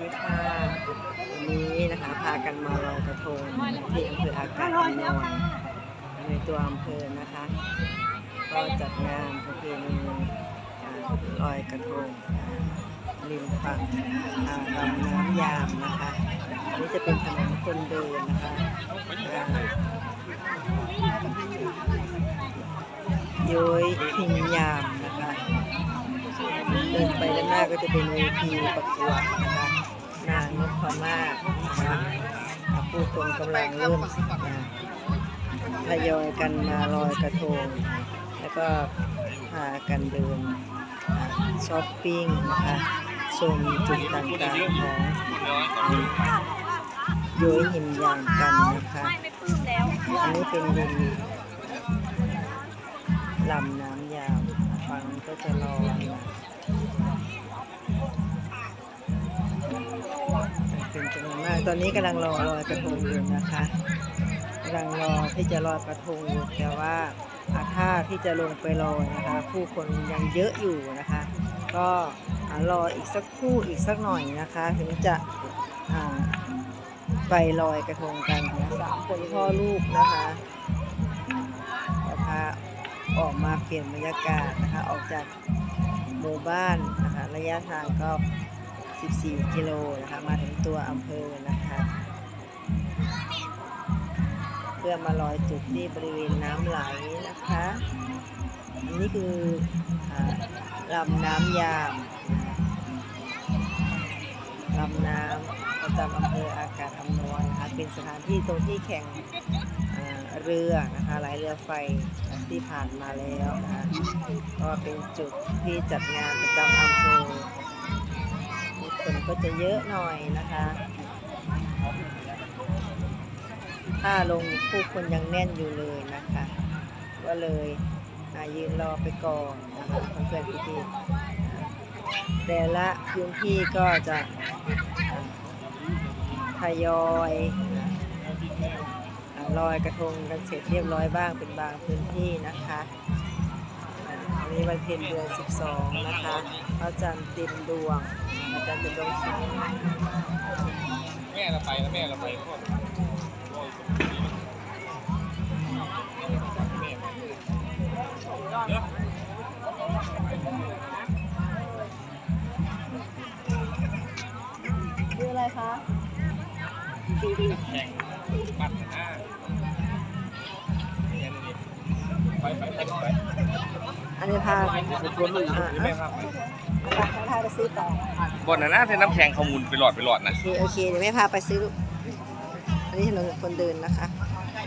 ดีค่ะวันนี้นะคะพากันมาลอยกระทงที่อำเภออากาศอนวยในตัวอำเภอนะคะ ก็จัดงานประเพณีอ่าลอยกระทงริมฝั่งลำน้ำยามนะคะอันนี้จะเป็นถนนคนเดินนะคะย้อยพิมยามนะคะเดินไปด้านหน้าก็จะเป็นเวทีประกวดนะคะ นางนพมาศนะคะอ่าผู้คนกำลังริ่มทยอยกันมาลอยกระทง แล้วก็พากันเดินช้อปปิ้งนะคะชมจุดต่างๆของโยยหิมยางกันนะคะไม่ปลื้มแล้วอันนี้เป็นดินลำน้ำยาวฝั่งก็จะรอเป็ ตอนนี้กำลังรอลอยกระทงอยู่นะคะกำลังรอที่จะลอยกระทงอยู่แต่ว่าอาท่าที่จะลงไปลอยนะคะ ผู้คนยังเยอะอยู่นะคะ ก็รออีกสักครู่อีกสักหน่อยนะคะ ถึงจะอ่าไปลอยกระทงกันนะสามคนพ่อลูกนะคะจะพาออกมาเปลี่ยนบรรยากาศนะคะ ออกจากหมู่บ้านนะคะ ระยะทางก็ 14 กิโลนะคะ มาถึงตัวอำเภอนะคะ เพื่อมาลอยจุดที่บริเวณน้ำไหลนะคะ อันนี้คืออลำน้ำยามลำน้ำประจำอำเภออากาศอำนวยนะคะเป็นสถานที่ตรงที่แข่งเรือนะคะหลายเรือไฟที่ผ่านมาแล้วนะคะก็เป็นจุดที่จัดงานประจำอำเภอ คนก็จะเยอะหน่อยนะคะ ถ้าลงผู้คนยังแน่นอยู่เลยนะคะ ก็เลยยืนรอไปก่อนนะคะเพื่อนๆพี่ๆแต่ละพื้นที่ก็จะทยอยลอยกระทงกันเสร็จเรียบร้อยบ้างเป็นบางพื้นที่นะคะ นนี้วันเพ็ญเดือน 12 นะคะพระจันทร์เต็มดวงพระจันทร์เต็มดวงสูงแม่เราไปแล้วแม่เราไปพวกคืออะไรคะแข่งปัดหน้าเนี่ยนี่ไปไปไปไป อันนี้พาชวนลูกแม่ครับพาพาไปซื้อต่อบนน่ะนะเส้นน้ำแข็งขมุนไปหลอดไปหลอดนะ โอเคโอเคเดี๋ยวแม่พาไปซื้ออันนี้ถนนคนเดินนะคะ